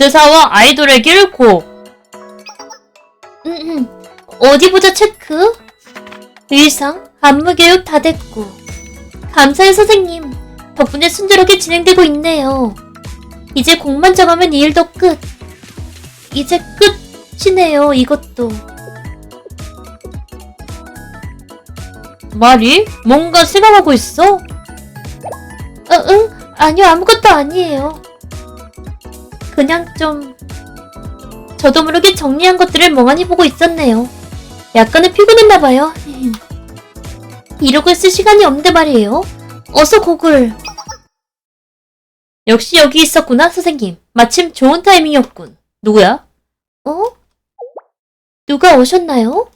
우트사와 아이돌에길 고. 음, 음. 어디 보자 체크. 의상, 안무 교육 다 됐고. 감사해요 선생님. 덕분에 순조롭게 진행되고 있네요. 이제 곡만 정하면 이 일도 끝. 이제 끝이네요 이것도. 말이? 뭔가 생각하고 있어? 어, 응? 아니요 아무것도 아니에요. 그냥 좀 저도 모르게 정리한 것들을 멍하니 보고 있었네요. 약간은 피곤했나봐요. 이러고 있을 시간이 없는데 말이에요. 어서 곡을. 역시 여기 있었구나, 선생님. 마침 좋은 타이밍이었군. 누구야? 어? 누가 오셨나요?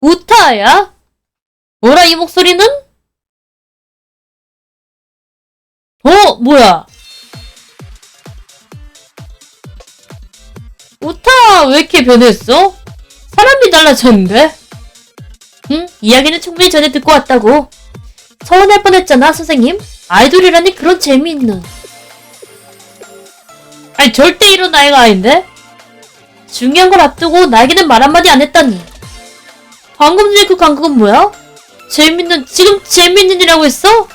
우타야? 뭐라 이 목소리는? 어, 뭐야? 우타 왜 이렇게 변했어? 사람이 달라졌는데? 응? 이야기는 충분히 전에 듣고 왔다고. 서운할 뻔했잖아, 선생님. 아이돌이라니 그런 재미있는. 아니 절대 이런 나이가 아닌데? 중요한 걸 앞두고 나에게는 말 한마디 안 했다니. 방금 전에 그 간극은 뭐야? 재밌는 지금 재밌는 이라고 했어?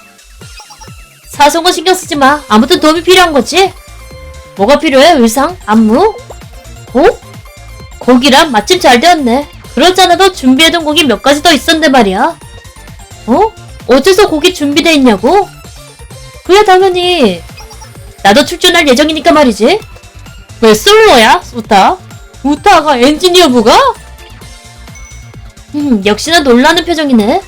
사소한 거 신경 쓰지 마. 아무튼 도움이 필요한 거지. 뭐가 필요해? 의상? 안무? 어? 곡이랑 마침 잘 되었네. 그렇지 않아도 준비해둔 곡이 몇 가지 더 있었는데 말이야. 어? 어째서 곡이 준비돼 있냐고? 그야 당연히 나도 출전할 예정이니까 말이지. 왜 솔로야? 우타? 우타가 엔지니어부가? 음, 역시나 놀라는 표정이네.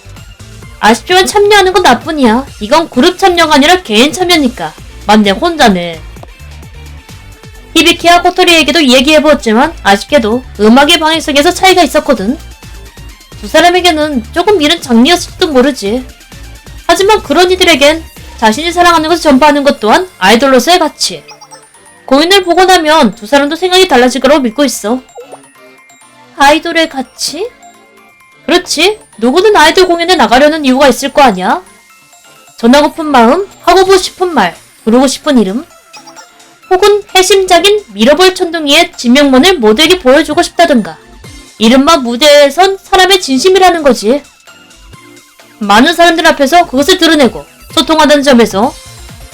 아쉽지만 참여하는 건 나뿐이야. 이건 그룹 참여가 아니라 개인 참여니까. 맞네 혼자네 히비키와 코토리에게도 얘기해보았지만 아쉽게도 음악의 방향성에서 차이가 있었거든. 두 사람에게는 조금 미른 장르였을지도 모르지. 하지만 그런 이들에겐 자신이 사랑하는 것을 전파하는 것 또한 아이돌로서의 가치. 공연을 보고 나면 두 사람도 생각이 달라질 거라고 믿고 있어. 아이돌의 가치? 그렇지. 누구든 아이돌 공연에 나가려는 이유가 있을 거 아니야. 전하고픈 마음, 하고 보고 싶은 말, 부르고 싶은 이름, 혹은 해심작인 밀어볼 천둥이의 지명문을 모두에게 보여주고 싶다든가. 이른바 무대에 선 사람의 진심이라는 거지. 많은 사람들 앞에서 그것을 드러내고 소통하다는 점에서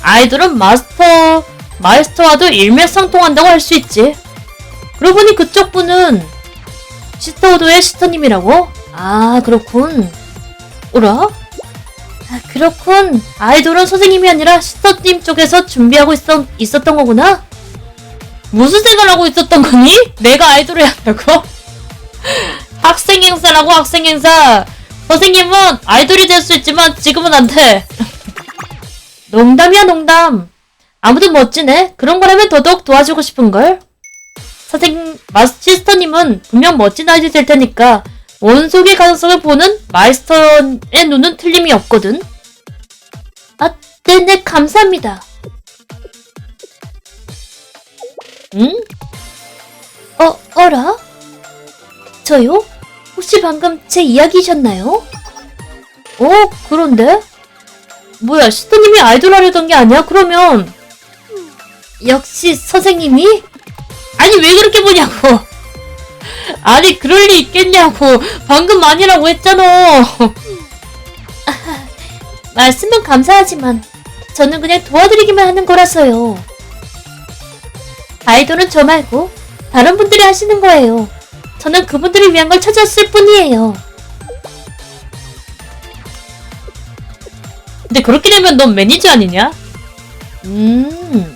아이돌은 마스터, 마이스터와도 일맥상통한다고 할 수 있지. 그러고 보니 그쪽 분은 시스터우드의 시스터님이라고? 아, 그렇군. 오라? 아, 그렇군. 아이돌은 선생님이 아니라 시스터님 쪽에서 준비하고 있었, 있었던 거구나? 무슨 생각을 하고 있었던 거니? 내가 아이돌을 한다고? 학생 행사라고 학생 행사 선생님은 아이돌이 될 수 있지만 지금은 안 돼. 농담이야, 농담. 아무튼 멋지네. 그런 거라면 더더욱 도와주고 싶은걸. 선생님, 마스시스터님은 분명 멋진 아이돌이 될 테니까 원속의 가능성을 보는 마이스터의 눈은 틀림이 없거든. 아, 네네, 감사합니다. 응? 어, 어라? 저요? 혹시 방금 제 이야기셨나요? 어, 그런데? 뭐야, 시스터님이 아이돌 하려던 게 아니야? 그러면 역시 선생님이? 아니 왜 그렇게 보냐고 아니 그럴 리 있겠냐고 방금 아니라고 했잖아. 말씀은 감사하지만 저는 그냥 도와드리기만 하는 거라서요. 아이돌은 저 말고 다른 분들이 하시는 거예요. 저는 그분들을 위한 걸 찾았을 뿐이에요. 근데 그렇게 되면 넌 매니저 아니냐? 음,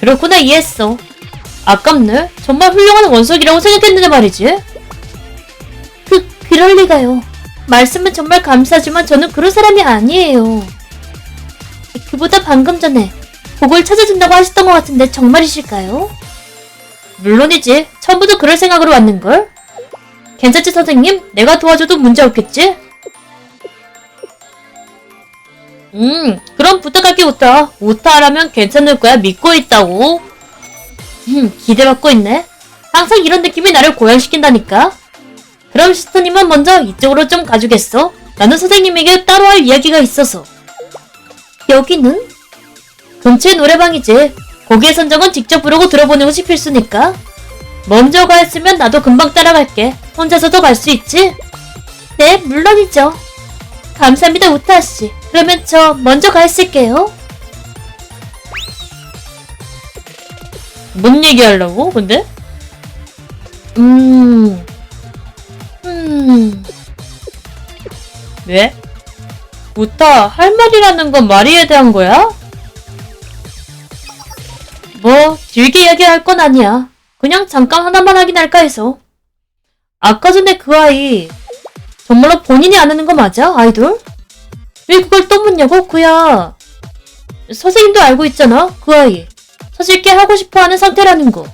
그렇구나 이해했어. 아깝네. 정말 훌륭한 원석이라고 생각했는데 말이지. 그, 그럴 리가요. 말씀은 정말 감사하지만 저는 그런 사람이 아니에요. 그보다 방금 전에 곡을 찾아준다고 하셨던 것 같은데 정말이실까요? 물론이지. 처음부터 그럴 생각으로 왔는걸? 괜찮지 선생님? 내가 도와줘도 문제 없겠지? 음 그럼 부탁할게 우타. 우타라면 괜찮을 거야 믿고 있다고. 음, 기대받고 있네. 항상 이런 느낌이 나를 고양시킨다니까. 그럼 시스터님은 먼저 이쪽으로 좀 가주겠어? 나는 선생님에게 따로 할 이야기가 있어서. 여기는? 근처에 노래방이지. 곡의 선정은 직접 부르고 들어보는 것이 필수니까. 먼저 가 했으면 나도 금방 따라갈게. 혼자서도 갈 수 있지? 네, 물론이죠. 감사합니다, 우타 씨. 그러면 저 먼저 가 있을게요. 뭔 얘기하려고, 근데? 음, 음, 왜? 우타, 할 말이라는 건 마리에 대한 거야? 뭐 길게 이야기할 건 아니야. 그냥 잠깐 하나만 확인할까 해서. 아까 전에 그 아이 정말로 본인이 안 하는 거 맞아, 아이돌? 왜 그걸 또 묻냐고, 그야. 선생님도 알고 있잖아, 그 아이. 사실 꽤 하고 싶어 하는 상태라는 거.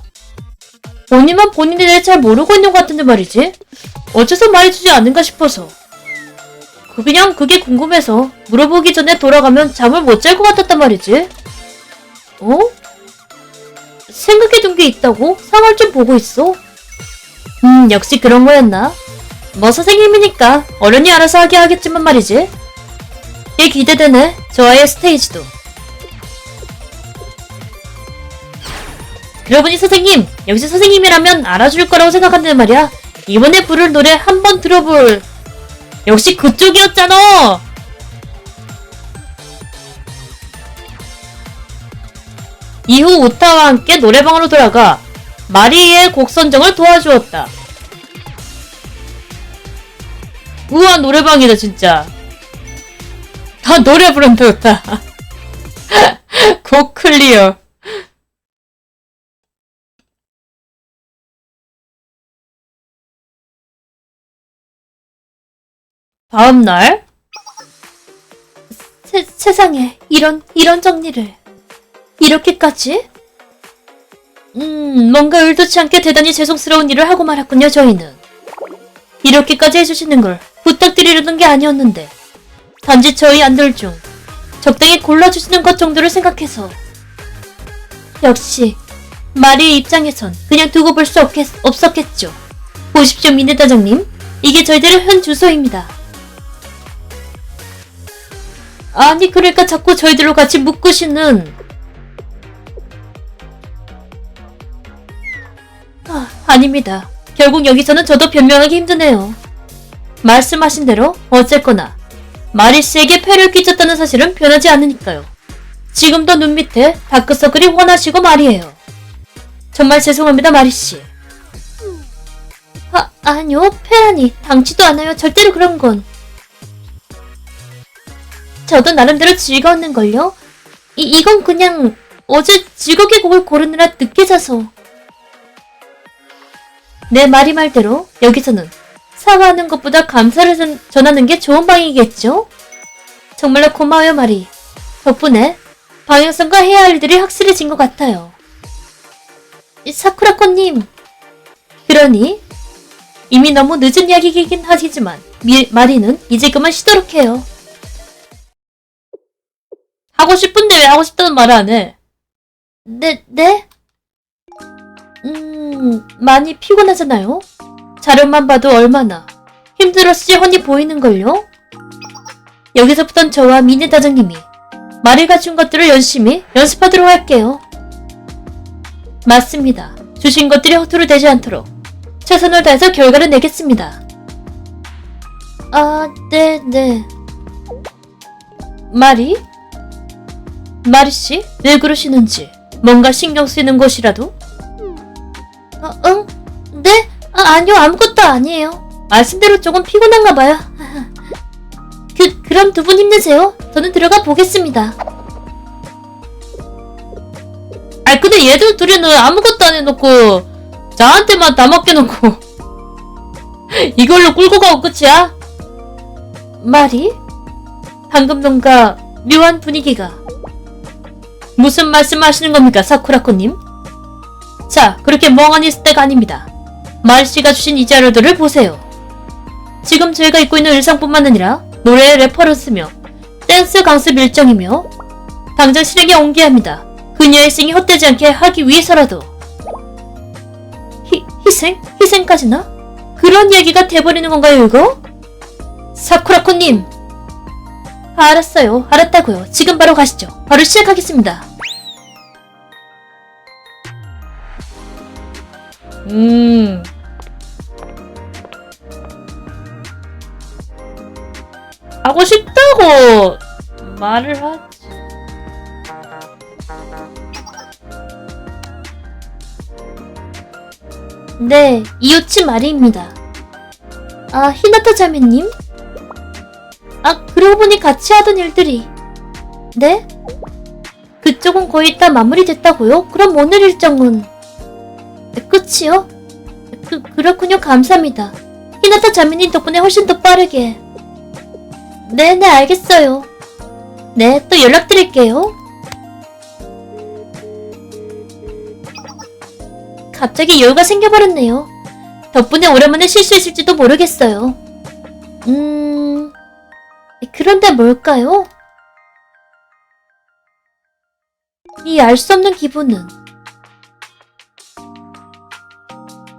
본인만 본인에 대해 잘 모르고 있는 것 같은데 말이지. 어째서 말해주지 않는가 싶어서. 그 그냥 그게 궁금해서 물어보기 전에 돌아가면 잠을 못 잘 것 같았단 말이지. 어? 생각해둔 게 있다고? 상을 좀 보고 있어. 음, 역시 그런 거였나? 뭐 선생님이니까 어른이 알아서 하게 하겠지만 말이지. 꽤 기대되네, 저 아이의 스테이지도. 보니 선생님, 역시 선생님이라면 알아줄 거라고 생각한단 말이야. 이번에 부를 노래 한 번 들어볼. 역시 그쪽이었잖아! 이후 우타와 함께 노래방으로 돌아가 마리의 곡 선정을 도와주었다. 우와 노래방이다 진짜. 다 노래 부른다, 우타. 곡 클리어. 다음 날 세, 세상에 이런 이런 정리를. 이렇게까지? 음 뭔가 의도치 않게 대단히 죄송스러운 일을 하고 말았군요 저희는. 이렇게까지 해주시는 걸 부탁드리려던 게 아니었는데. 단지 저희 안들 중 적당히 골라주시는 것 정도를 생각해서. 역시 마리의 입장에선 그냥 두고 볼 수 없었겠죠. 보십시오 미네다장님. 이게 저희들의 현 주소입니다 아니 그러니까 자꾸 저희들로 같이 묶으시는 아, 아닙니다. 결국 여기서는 저도 변명하기 힘드네요. 말씀하신 대로 어쨌거나 마리 씨에게 폐를 끼쳤다는 사실은 변하지 않으니까요. 지금도 눈 밑에 다크서클이 훤하시고 말이에요. 정말 죄송합니다, 마리 씨. 아, 아니요, 폐라니. 당치도 않아요. 절대로 그런 건. 저도 나름대로 즐거웠는걸요? 이, 이건 그냥 어제 즐겁게 곡을 고르느라 늦게 자서. 내 말이 말대로 여기서는 사과하는 것보다 감사를 전, 전하는 게 좋은 방이겠죠? 정말로 고마워요, 마리. 덕분에 방향성과 해야 할 일들이 확실해진 것 같아요. 이 사쿠라코님. 그러니 이미 너무 늦은 이야기이긴 하시지만 미, 마리는 이제 그만 쉬도록 해요. 하고 싶은데 왜 하고 싶다는 말을 안 해? 네, 네? 음, 많이 피곤하잖아요? 자료만 봐도 얼마나 힘들었을지 훤히 보이는걸요? 여기서부턴 저와 미네 다장님이 말을 갖춘 것들을 열심히 연습하도록 할게요. 맞습니다. 주신 것들이 허투루 되지 않도록 최선을 다해서 결과를 내겠습니다. 아, 네, 네. 말이? 마리씨, 왜 그러시는지 뭔가 신경 쓰이는 것이라도? 어, 응? 네? 아, 아니요, 아무것도 아니에요. 말씀대로 조금 피곤한가 봐요. 그, 그럼 두 분 힘내세요. 저는 들어가 보겠습니다. 아니, 근데 얘들 둘이는 아무것도 안 해놓고, 저한테만 다 맡겨놓고, 이걸로 끌고 가고 끝이야? 말이? 방금 뭔가 묘한 분위기가 무슨 말씀 하시는 겁니까, 사쿠라코님? 자, 그렇게 멍하니 있을 때가 아닙니다. 말씨가 주신 이 자료들을 보세요. 지금 저희가 입고 있는 의상뿐만 아니라 노래의 레퍼런스며 댄스 강습 일정이며 당장 실행에 옮겨야 합니다. 그녀의 싱이 헛되지 않게 하기 위해서라도 희, 희생? 희생까지나? 그런 이야기가 돼버리는 건가요, 이거? 사쿠라코님! 알았어요. 알았다고요. 지금 바로 가시죠. 바로 시작하겠습니다. 음. 하고 싶다고 말을 하지. 네, 이웃집 말입니다. 아, 히나타 자매님? 아, 그러고 보니 같이 하던 일들이. 네? 그쪽은 거의 다 마무리됐다고요? 그럼 오늘 일정은? 네, 끝이요? 그, 그렇군요. 감사합니다. 히나타 자매님 덕분에 훨씬 더 빠르게. 네네, 알겠어요. 네, 또 연락드릴게요. 갑자기 여유가 생겨버렸네요. 덕분에 오랜만에 있을지도 모르겠어요. 음, 그런데 뭘까요? 이 알 수 없는 기분은